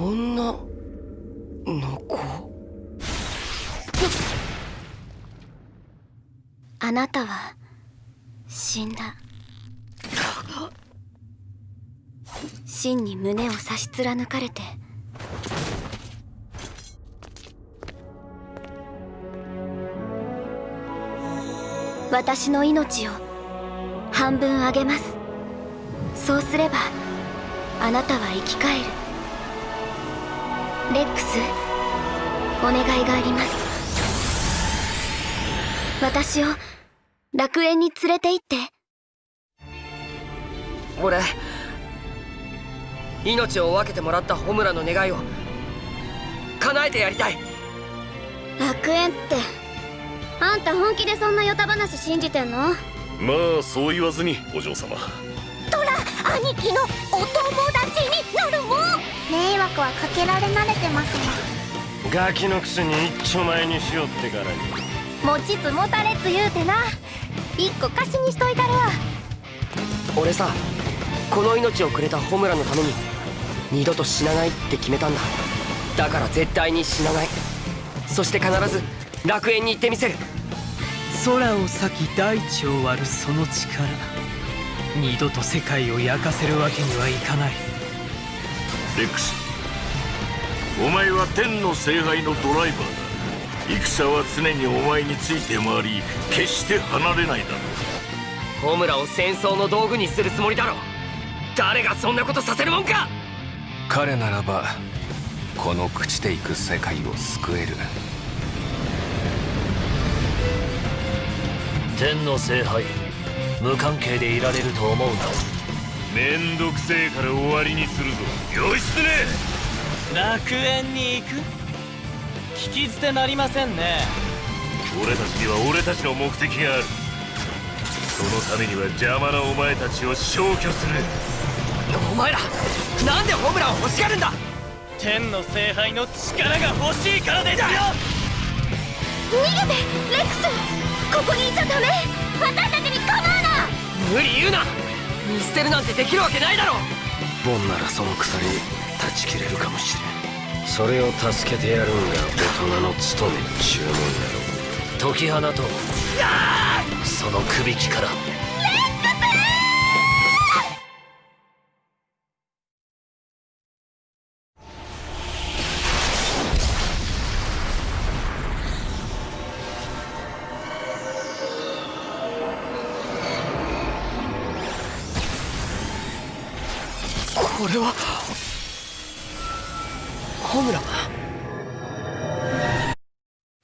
女の子？あなたは死んだ。真に胸を差し貫かれて。私の命を半分あげます。そうすればあなたは生き返る。レックスお願いがあります。私を楽園に連れて行って。俺命を分けてもらったホムラの願いを叶えてやりたい。楽園ってあんた本気でそんなヨタ話信じてんの？まあそう言わずにお嬢様兄貴のお友達になるもん迷惑はかけられ慣れてますガキのくせに一丁前にしようってからに。も持ちつ持たれつ言うてな。一個貸しにしといたるわ。俺さこの命をくれたホムラのために二度と死なないって決めたんだ。だから絶対に死なない。そして必ず楽園に行ってみせる。空を裂き大地を割るその力二度と世界を焼かせるわけにはいかない。レックスお前は天の聖杯のドライバーだ。戦は常にお前について回り決して離れないだろホムラを戦争の道具にするつもりだろ誰がそんなことさせるもんか。彼ならばこの朽ちていく世界を救える。天の聖杯無関係でいられると思うな。めんどくせえから終わりにするぞ。義経楽園に行く？聞き捨てなりませんね。俺たちには俺たちの目的がある。そのためには邪魔なお前たちを消去する。お前らなんでホムラを欲しがるんだ？天の聖杯の力が欲しいからですよ。逃げてレックス。ここにいちゃダメ。私たちに構うな無理言うな。見捨てるなんてできるわけないだろ。ボンならその鎖に断ち切れるかもしれん。それを助けてやるんが大人の務め注文だろ解き放とう。その首輝から。これは。ホムラ。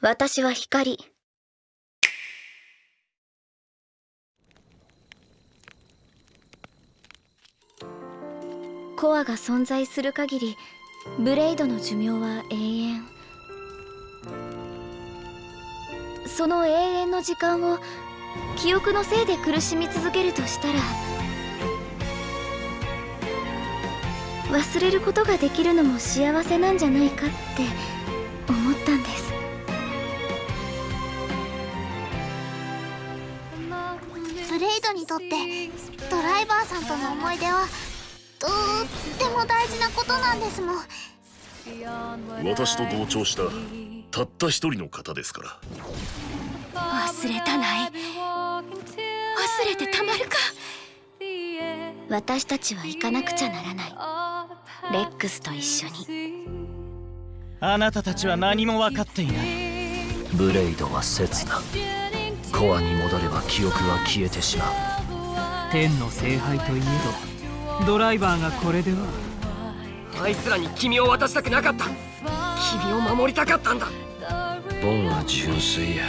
私は光。コアが存在する限りブレイドの寿命は永遠。その永遠の時間を記憶のせいで苦しみ続けるとしたら忘れることができるのも幸せなんじゃないかって思ったんです。ブレイドにとってドライバーさんとの思い出はとっても大事なことなんですもん。私と同調したたった一人の方ですから。忘れたない。忘れてたまるか。私たちは行かなくちゃならないレックスと一緒に。あなたたちは何も分かっていない。ブレイドは刹那コアに戻れば記憶は消えてしまう。天の聖杯といえどドライバーがこれではあいつらに君を渡したくなかった。君を守りたかったんだ。ボンは純粋や。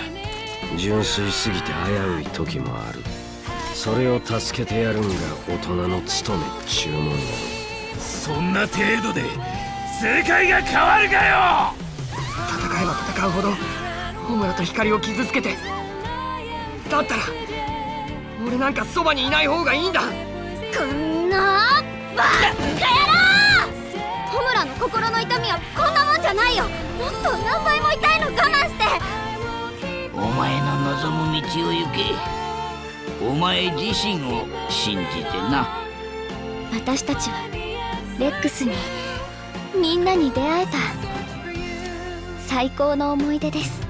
純粋すぎて危うい時もある。それを助けてやるんが大人の務めっちゅうもんやろそんな程度で世界が変わるかよ！戦えば戦うほどホムラと光を傷つけてだったら俺なんかそばにいない方がいいんだ！こんなバカ野郎！ホムラの心の痛みはこんなもんじゃないよ！もっと何倍も痛いの我慢して！お前の望む道を行け。お前自身を信じてな。私たちはレックスにみんなに出会えた。最高の思い出です。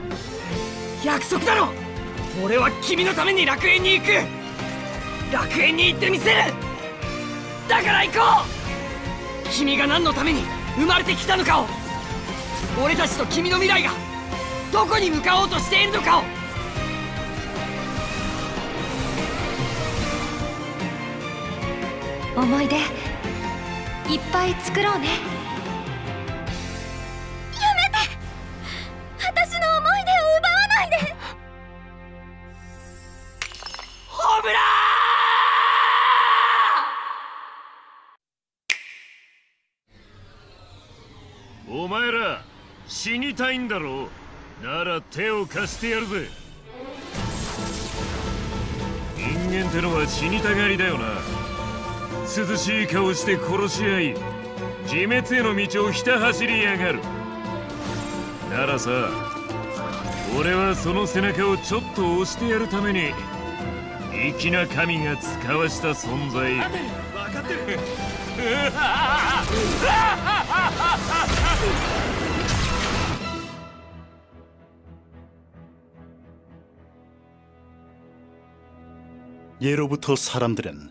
約束だろ！俺は君のために楽園に行く！楽園に行ってみせる！だから行こう！君が何のために生まれてきたのかを！俺たちと君の未来がどこに向かおうとしているのかを！思い出？いっぱい作ろうね。やめて！私の思い出を奪わないで！ホムラお前ら死にたいんだろう。なら手を貸してやるぜ。人間ってのは死にたがりだよな。涼しい顔して殺し合い自滅への道をひた走りやがるならさ俺はその背中をちょっと押してやるために粋な神が使わした存在分かってる예로부터 사람들은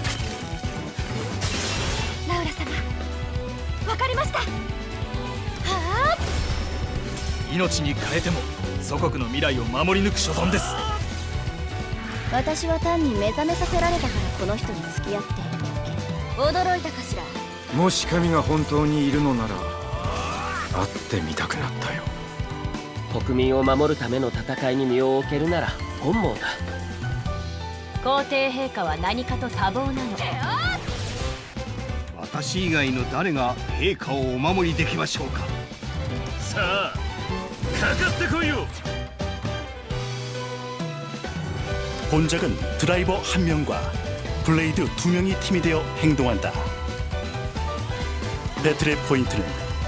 かりました。はあ？命に変えても祖国の未来を守り抜く所存です。私は単に目覚めさせられたからこの人に付き合って。いるだけ驚いたかしら？もし神が本当にいるのなら会ってみたくなったよ。国民を守るための戦いに身を置けるなら本望だ。皇帝陛下は何かと多忙なの私以外の誰が陛下をお守りできましょうかさあかかってこいよ 본작은 드라이버 한 명과 블레이드 두 명이 팀이 되어 행동한다. 배틀의 포인트는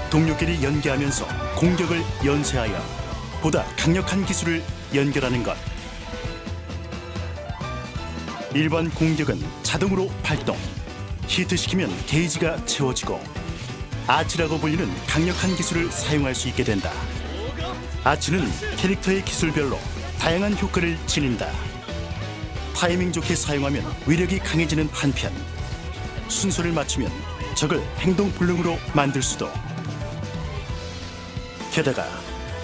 동료끼리 연계하면서 공격을 연쇄하여 보다 강력한 기술을 연결하는 것. 일반 공격은 자동으로 발동. 히트시키면 게이지가 채워지고 아치라고 불리는 강력한 기술을 사용할 수 있게 된다. 아치는 캐릭터의 기술별로 다양한 효과를 지닌다. 타이밍 좋게 사용하면 위력이 강해지는 한편 순서를 맞추면 적을 행동 불능으로 만들 수도 게다가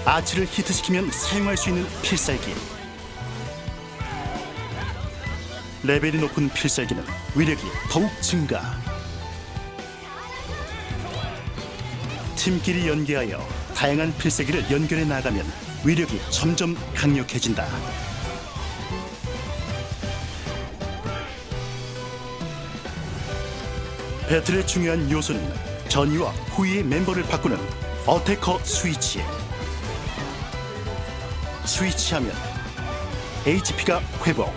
아치를 히트시키면 사용할 수 있는 필살기 레벨이 높은 필살기는 위력이 더욱 증가 팀끼리 연계하여 다양한 필살기를 연결해 나가면 위력이 점점 강력해진다. 배틀의 중요한 요소는 전위와 후위의 멤버를 바꾸는 어태커 스위치. 스위치하면 HP가 회복,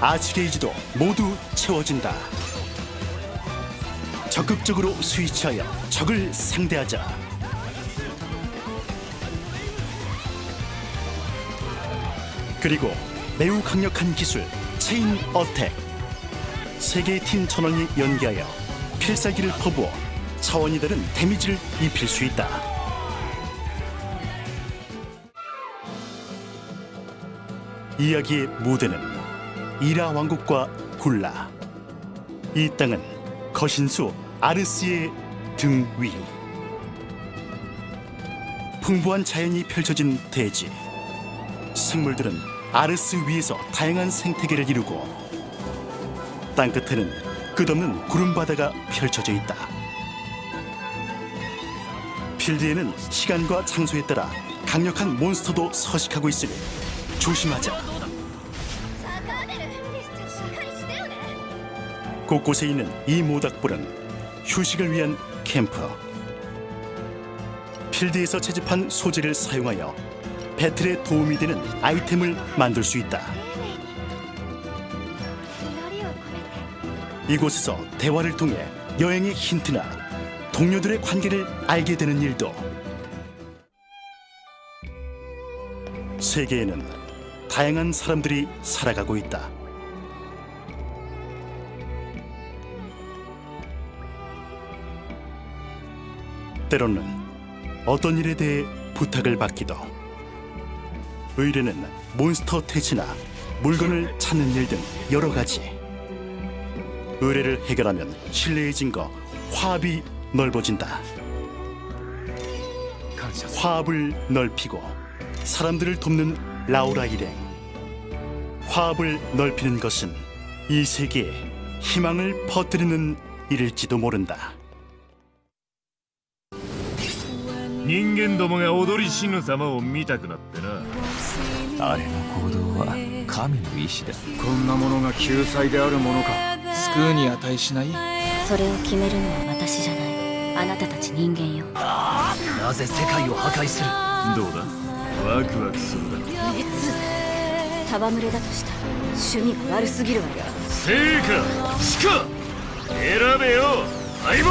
아치 게이지도 모두 채워진다. 적극적으로 스위치하여 적을 상대하자. 그리고 매우 강력한 기술 체인 어택. 세 개의 팀 전원이 연계하여 필살기를 퍼부어 차원이 다른 데미지를 입힐 수 있다. 이야기의 무대는 이라 왕국과 굴라. 이 땅은 거신수 아르스의 등 위. 풍부한 자연이 펼쳐진 대지. 생물들은 아르스 위에서 다양한 생태계를 이루고 땅끝에는 끝없는 구름바다가 펼쳐져 있다. 필드에는 시간과 장소에 따라 강력한 몬스터도 서식하고 있으니 조심하자. 곳곳에 있는 이 모닥불은 휴식을 위한 캠프. 필드에서 채집한 소재를 사용하여 배틀에 도움이 되는 아이템을 만들 수 있다. 이곳에서 대화를 통해 여행의 힌트나 동료들의 관계를 알게 되는 일도 세계에는 다양한 사람들이 살아가고 있다. 때로는 어떤 일에 대해 부탁을 받기도. 의뢰는 몬스터 퇴치나 물건을 찾는 일 등 여러 가지. 의뢰를 해결하면 신뢰의 증거 화합이 넓어진다. 화합을 넓히고 사람들을 돕는 라우라 일행. 화합을 넓히는 것은 이 세계에 희망을 퍼뜨리는 일일지도 모른다 人間どもが踊り死ぬ様を見たくなってな。あれの行動は神の意志だ。こんなものが救済であるものか。救うに値しない？それを決めるのは私じゃない。あなたたち人間よ。なぜ世界を破壊する？どうだ？ワクワクするだろ熱戯れだとしたら趣味が悪すぎるわよ。生か死か！選べよ！相棒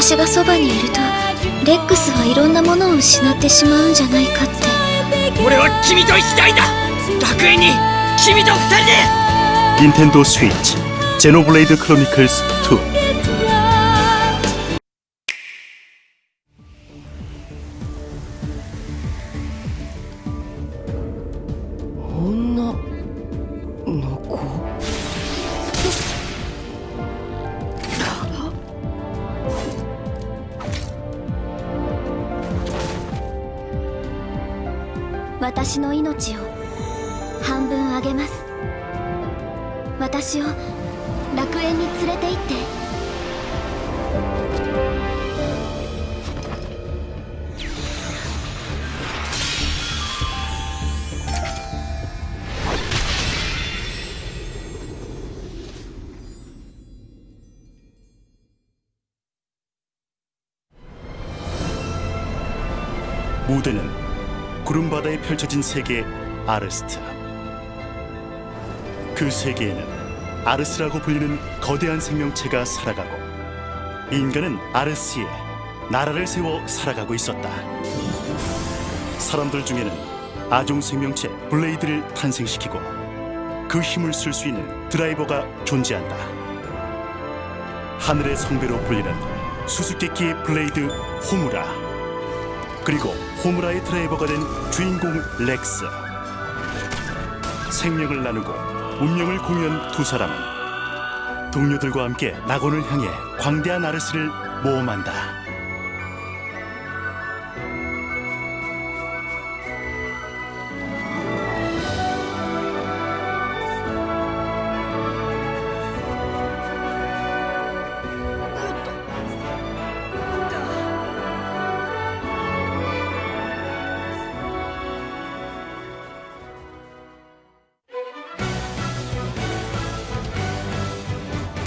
私がそばにいるとレックスはいろんなものを失ってしまうんじゃないかって。俺は君と行きたいんだ。楽園に。君と二人で。Nintendo Switch Xenoblade 2私の命を半分あげます。私を楽園に連れて行って。モデレン 구름 바다에 펼쳐진 세계 아르스트. 그 세계에는 아르스라고 불리는 거대한 생명체가 살아가고 인간은 아르스에 나라를 세워 살아가고 있었다. 사람들 중에는 아종 생명체 블레이드를 탄생시키고 그 힘을 쓸 수 있는 드라이버가 존재한다. 하늘의 성배로 불리는 수수께끼의 블레이드 호무라. 그리고 호무라의 드라이버가 된 주인공 렉스. 생명을 나누고 운명을 공유한 두 사람은 동료들과 함께 낙원을 향해 광대한 아르스를 모험한다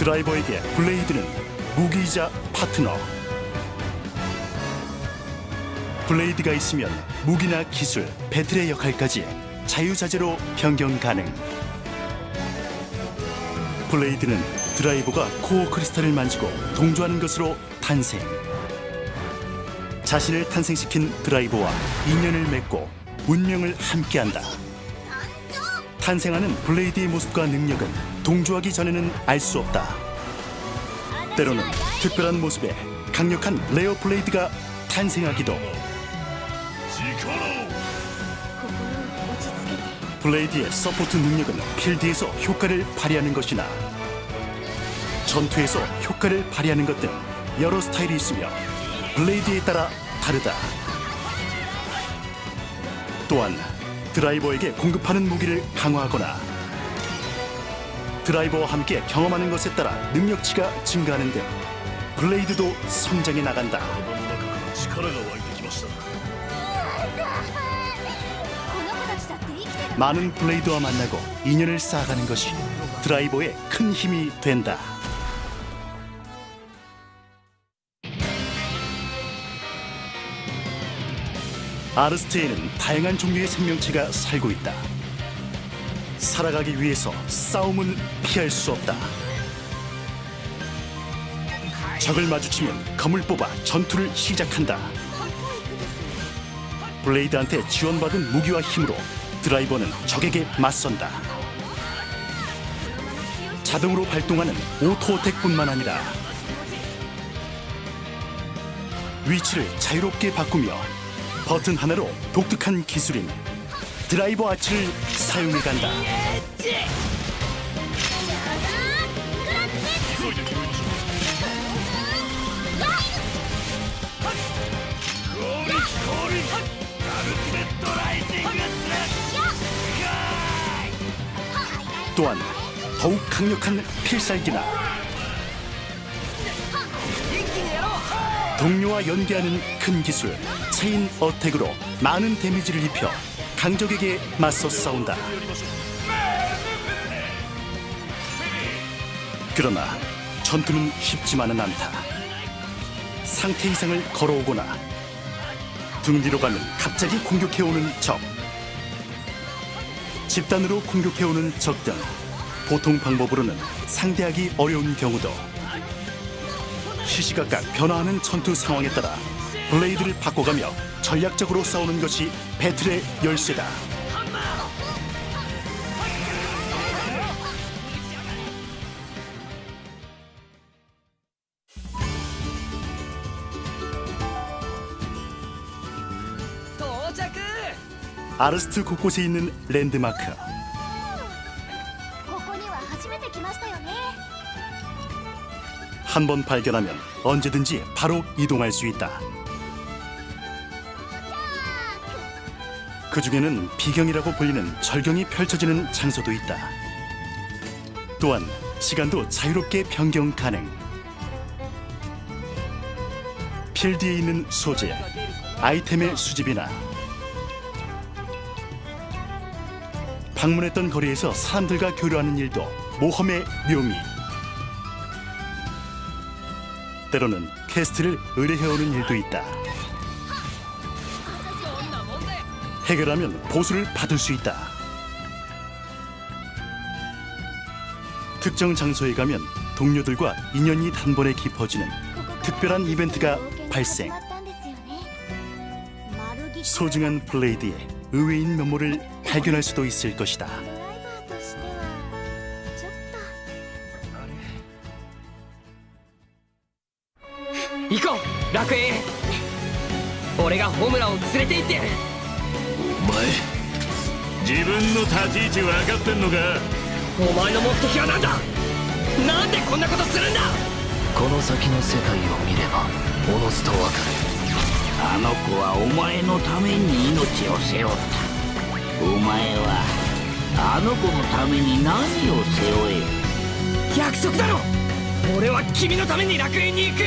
드라이버에게 블레이드는 무기이자 파트너. 블레이드가 있으면 무기나 기술, 배틀의 역할까지 자유자재로 변경 가능. 블레이드는 드라이버가 코어 크리스탈을 만지고 동조하는 것으로 탄생. 자신을 탄생시킨 드라이버와 인연을 맺고 운명을 함께한다. 탄생하는 블레이드의 모습과 능력은 동조하기 전에는 알 수 없다. 때로는 특별한 모습에 강력한 레어 블레이드가 탄생하기도. 블레이드의 서포트 능력은 필드에서 효과를 발휘하는 것이나 전투에서 효과를 발휘하는 것 등 여러 스타일이 있으며 블레이드에 따라 다르다. 또한 드라이버에게 공급하는 무기를 강화하거나 드라이버와 함께 경험하는 것에 따라 능력치가 증가하는 등 블레이드도 성장해 나간다. 力が湧いてきましたこの子たちだって生きてる 많은 블레이드와 만나고 인연을 쌓아가는 것이 드라이버의 큰 힘이 된다. 아르스트에는 다양한 종류의 생명체가 살고 있다. 살아가기 위해서 싸움은 피할 수 없다. 적을 마주치면 검을 뽑아 전투를 시작한다. 블레이드한테 지원받은 무기와 힘으로 드라이버는 적에게 맞선다. 자동으로 발동하는 오토어택뿐만 아니라 위치를 자유롭게 바꾸며 버튼 하나로 독특한 기술인 드라이버 아치를 사용해 간다. 또한 더욱 강력한 필살기나 동료와 연계하는 큰 기술 체인 어택으로 많은 데미지를 입혀 강적에게 맞서 싸운다. 그러나 전투는 쉽지만은 않다. 상태 이상을 걸어오거나 등 뒤로 가면 갑자기 공격해오는 적 집단으로 공격해오는 적 등 보통 방법으로는 상대하기 어려운 경우도 시시각각 변화하는 전투 상황에 따라 블레이드를 바꿔가며 전략적으로 싸우는 것이 배틀의 열쇠다. 아르스트 곳곳에 있는 랜드마크 ここには初めて来ましたよね 한 번 발견하면 언제든지 바로 이동할 수 있다. 그 중에는 비경이라고 불리는 절경이 펼쳐지는 장소도 있다. 또한 시간도 자유롭게 변경 가능. 필드에 있는 소재, 아이템의 수집이나 방문했던 거리에서 사람들과 교류하는 일도 모험의 묘미. 때로는 퀘스트를 의뢰해오는 일도 있다. 해결하면 보수를 받을 수 있다. 특정 장소에 가면 동료들과 인연이 단번에 깊어지는 특별한 이벤트가 발생. 始まったんですよね丸木 소중한 블레이드의 의외인 면모를 발견할 수도 있을 것이다. ドライバーとしてはちょっと行こう楽園へ俺がホムラを連れて行ってやるお前 自分の立ち位置分かってんのか？お前の目的は何だ？なんでこんなことするんだ？この先の世界を見ればおのずとわかる。あの子はお前のために命を背負った。お前はあの子のために何を背負え？約束だろ！俺は君のために楽園に行く